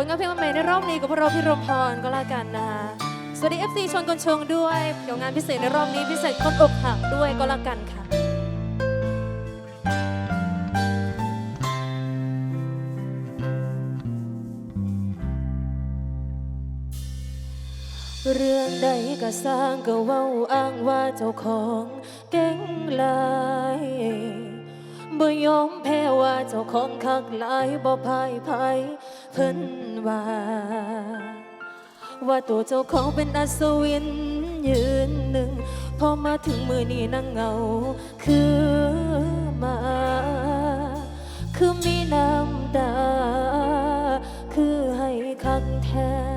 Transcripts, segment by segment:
ผลงานเพลงใหม่ในรอบนี้กับพวกเราพิรมพรก็แล้วกันนะคะสวัสดีเอฟซีชนกนชงด้วยเดี๋ยวงานพิเศษในรอบนี้พิเศษคนอกหักด้วยก็แล้วกันค่ะเรื่องใดก็สร้างก็ว่าอ้างว่าเจ้าของเก่งลายบ่ยอมแพ้ว่าเจ้าของคักหลายบ่พ่ายพาย พิ่นว่า ว่าตัวเจ้าของเป็นอัศวินยืนหนึ่ง พอมาถึงมือนี้นั่งเงา คือมา คือมีน้ำตา คือให้คักแท้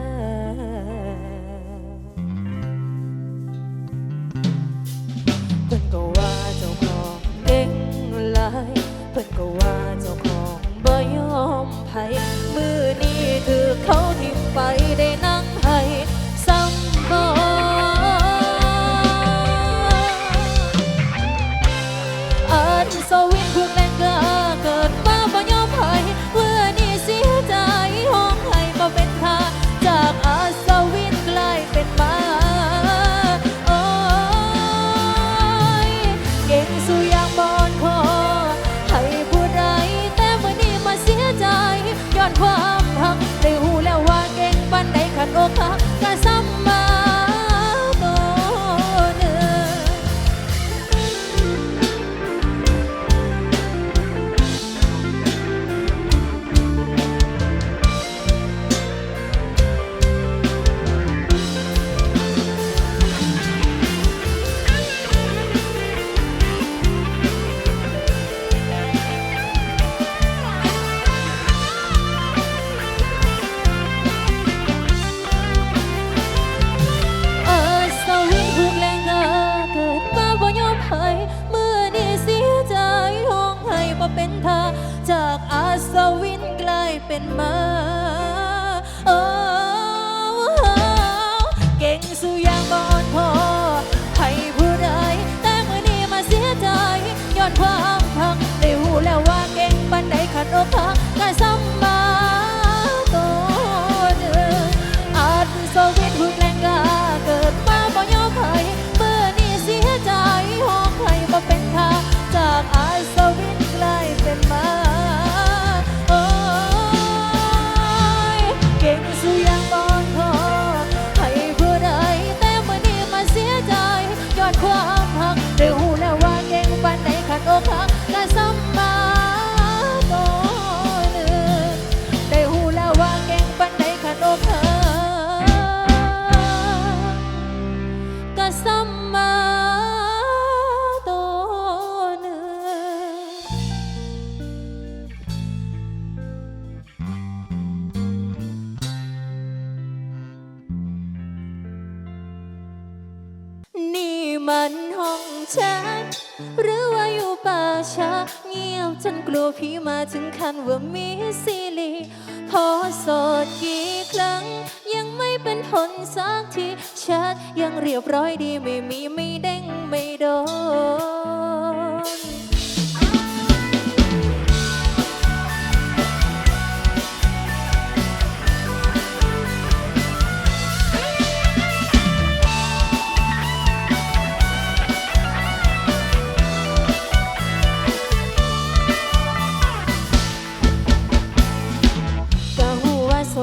open mind. พีมาถึงขั้นว่ามีซีรีพอสดกี่ครั้ง ยังไม่เป็นผลสักทีชัดยังเรียบร้อยดีไม่มีไม่เด้งไม่โดน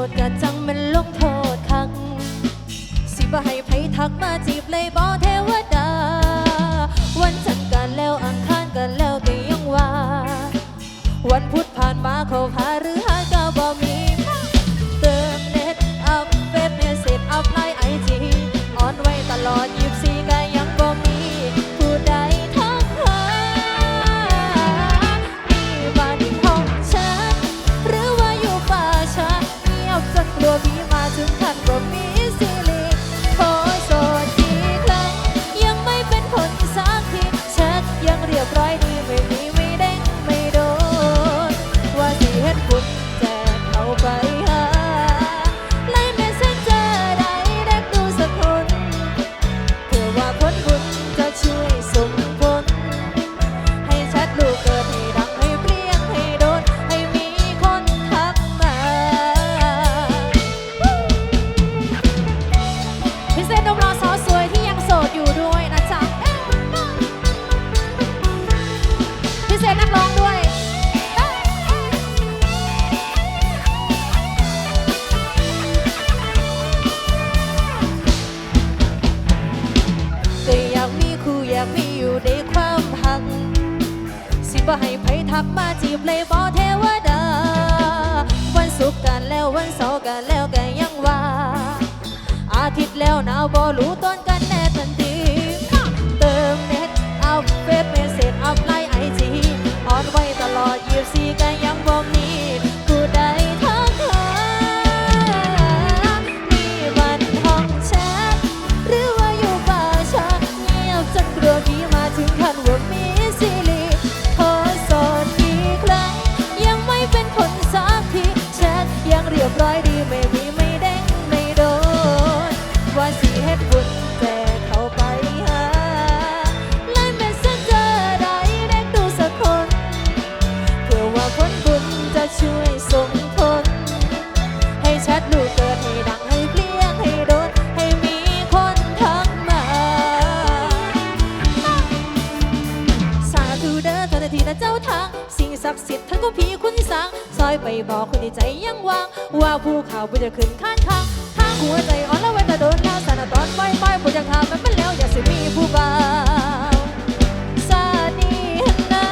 ดกระจ อยากมีอยู่ในความหัก สิบ่ให้ไพทักมาจีบเลยบ่เทวดา วันศุกร์กันแล้ววันเสาร์กันแล้วกันยังว่า อาทิตย์แล้วหนาวบ่รู้ต้นกันแน่ทันทีเติมเน็ตอัพเฟซเมสเซจอัพไลน์ไอจีออนไว้ตลอดยี่สิบกัน ใจยังวาง ว่าภูเขาบุจะขึ้นข้างทางทางหัวใจอ่อนแล้วเวทโดนแล้วสานตอนปล่อยปล่อยบุจะทำมันเป็นแล้วอย่าสิมีผู้บ่าวสาดีนะ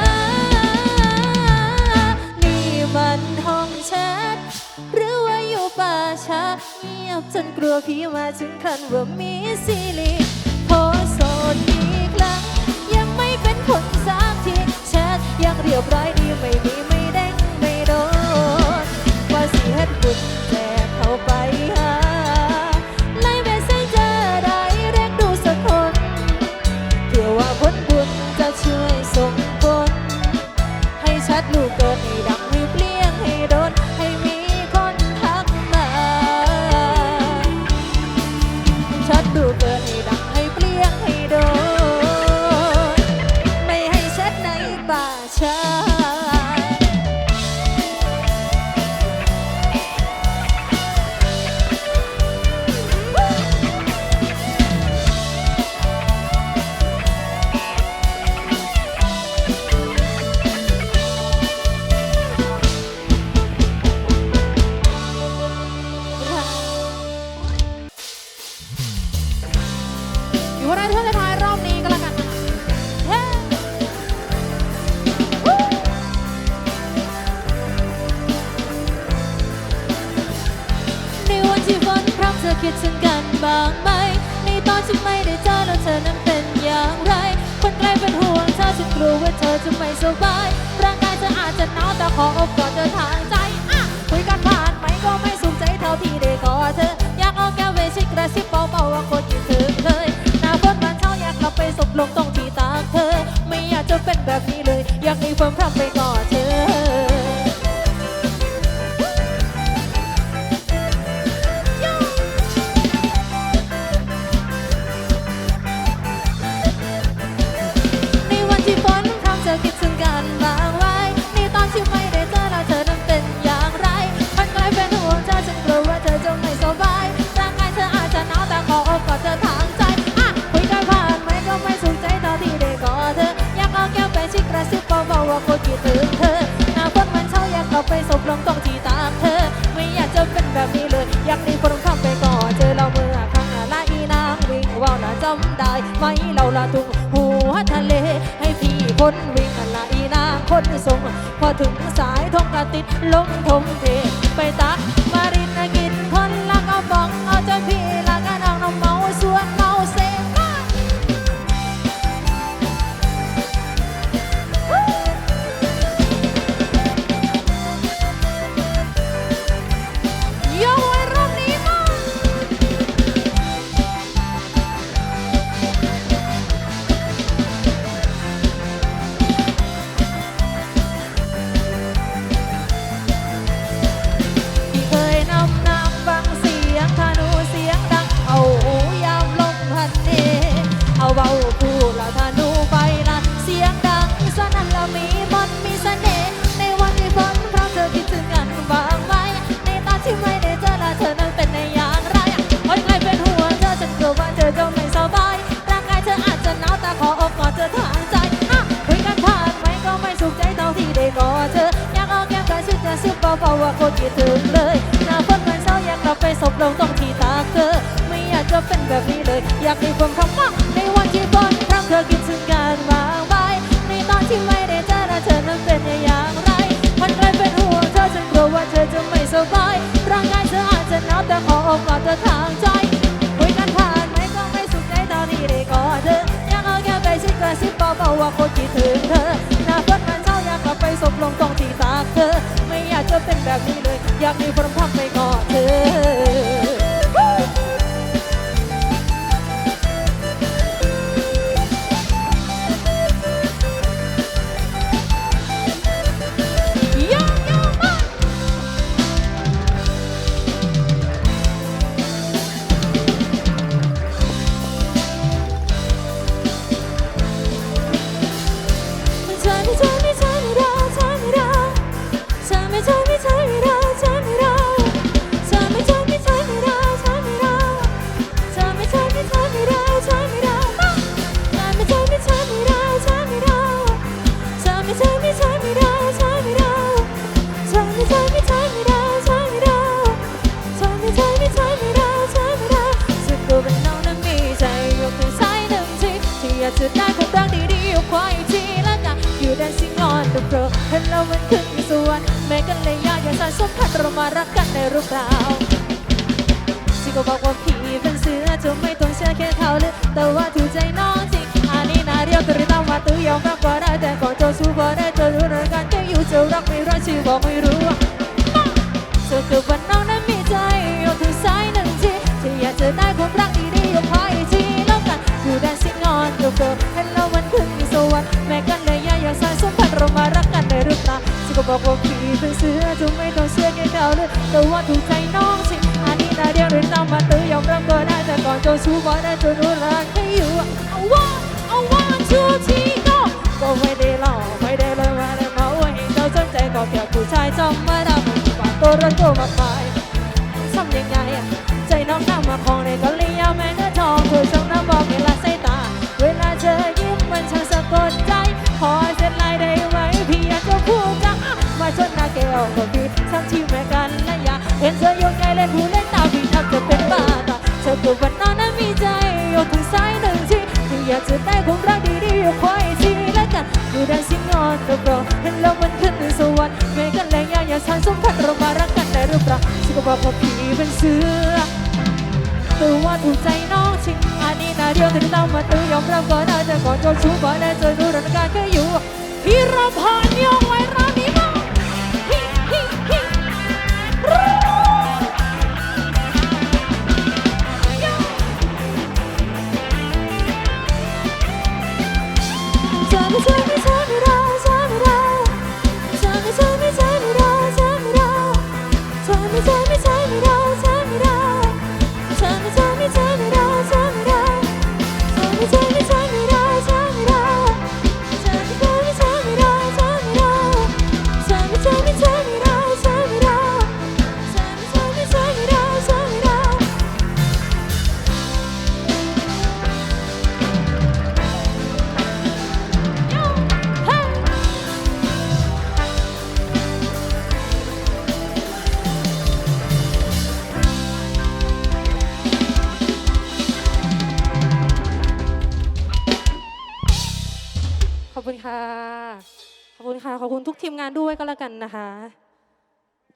นี่มันห้องแชทหรือว่าอยู่ป่าช้าเงียบจนกลัวพี่มาถึงขั้นว่ามีสิริโพสโสดกี่ครั้งยังไม่เป็นผลสักทีแชทยังเรียบร้อยดีไม่มีไม่ คิดถึงกันบ้างไหมในตอนที่ไม่ได้เจอแล้วเธอนั้นเป็นอย่างไร คนใกล้เป็นห่วงเธอฉันกลัวว่าเธอจะไม่สบาย ร่างกายเธออาจจะหนาวแต่ขออบกอดเธอทางใจอะคุยกันผ่านไหมก็ไม่สุขใจเท่าที่ได้กอดเธอ อยากเอาแก้วเวชิกระซิบเบาๆว่าคนคิดถึงเคยหน้าฝนมันเช้าอยากกลับไปสบลงตรงที่ตากเธอ ไม่อยากจะเป็นแบบนี้เลย อยากให้ฝนพรำไปกอดเธอ กระซิบเบาๆว่าคนคิดถึงเธอหน้าฝนมันเช้าอยากเข้าไปสบลงตรงที่ตากเธอ ไม่อยากจะเป็นแบบนี้เลย อยากมีคนข้ามไปก่อนเจอเราเมื่อครั้งหน้าอีนางวิ่งว่าวน่าจำได้ไหมเราละทุ่งหัวทะเล ให้พี่คนวิ่งละอีนางคนส่ง พอถึงสายทงกระติดลงทมเทไปตักมาริ ซื้อเปล่าเปล่าว่าโคตรคิดถึงเลยหน้าฝนวันเสาร์อยากกลับไปศพลงตรงที่ตาเธอไม่อยากจะเป็นแบบนี้เลย อยากมีความคำว่าในวันที่ฝนทำเธอคิดถึงการวางไว้ในตอนที่ไม่ได้เจอหน้าเธอนั้นเป็นอย่างไร มันเลยเป็นห่วงเธอฉันกลัวว่าเธอจะไม่สบายร่างกายเธออาจจะหนาวแต่ขอออกมาเธอทางใจคุยกันผ่านไม่ก็ไม่สุขใจตอนนี้ได้กอดเธออยากเอาแค่ไปชิดกระซิบเบาๆว่าโคตรคิดถึงเธอ นี้เล floor เห็นแล้วมันขึ้นสวน แม้กันเลยยากอย่าสะสมพันเรามารักกันในรูปเราที่ก็บอกว่าพี่เป็นเสือจะไม่ต้องเชื่อแค่เขาเลยแต่ว่าถูกใจน้องจริงอันนี้นาเรียวตัวต้งมาตื้อยอมรับก็ได้แต่ก่อนจะสู้ก็ได้จะรู้เรื่องกันแค่อยู่จะรักไม่รักชื่อบอกไม่รู้อะเธอคือวัน บอกว่าพี่เป็นเสือจะไม่ต้องเชื่อแค่เขาเลยแต่ว่าถูกใจน้องจริอันนี้นาเรียวหรือต้องมาตื้อยอมรับก็ได้แต่ก่อนจะสู้ก็ได้จะรู้รักให้อยู่เอาว่าเอาว่าชูทีก็ก็ไม่ได้หลอกไม่ได้เลยมาเลยมาว่าเห็นเธอสนใจก็แค่ผู้ชายจำม่ได้ไม่มีควาตัวรันตัวมากมายทำยังไงใจน้องน้ำมาคองในก็เลยยาวแม่ แก้วก็พี่ทั้งที่แม่กันและอยาเห็นเธอยกใหญ่เล่นหูเล่นตาพี่ทับจะเป็นบ้าตาเธอตัววันนอนนั้นมีใจยกถึงสายหนึ่งที่ที่อยากจะได้ความรักดีๆอยู่คอยทีและกันดูดันซิงออนตัวโปรเห็นแล้วมันขึ้นในสวรรค์ไม่กันเลยอยาอย่ากสานสมพันเรามารักกันในรูปร่างฉันก็บอกว่าพี่เป็นเสือตัวว่าถูกใจน้องชิงอันนี้นาเดียวที่ต้องมาตื้อยอมรับก็ได้แต่ก่อนจะชู้ก็ได้จะรู้รักการแค่อยู่พี่รำพานยองไว้ เธ ณทุกทีมงานด้วยก็แล้วกันนะคะ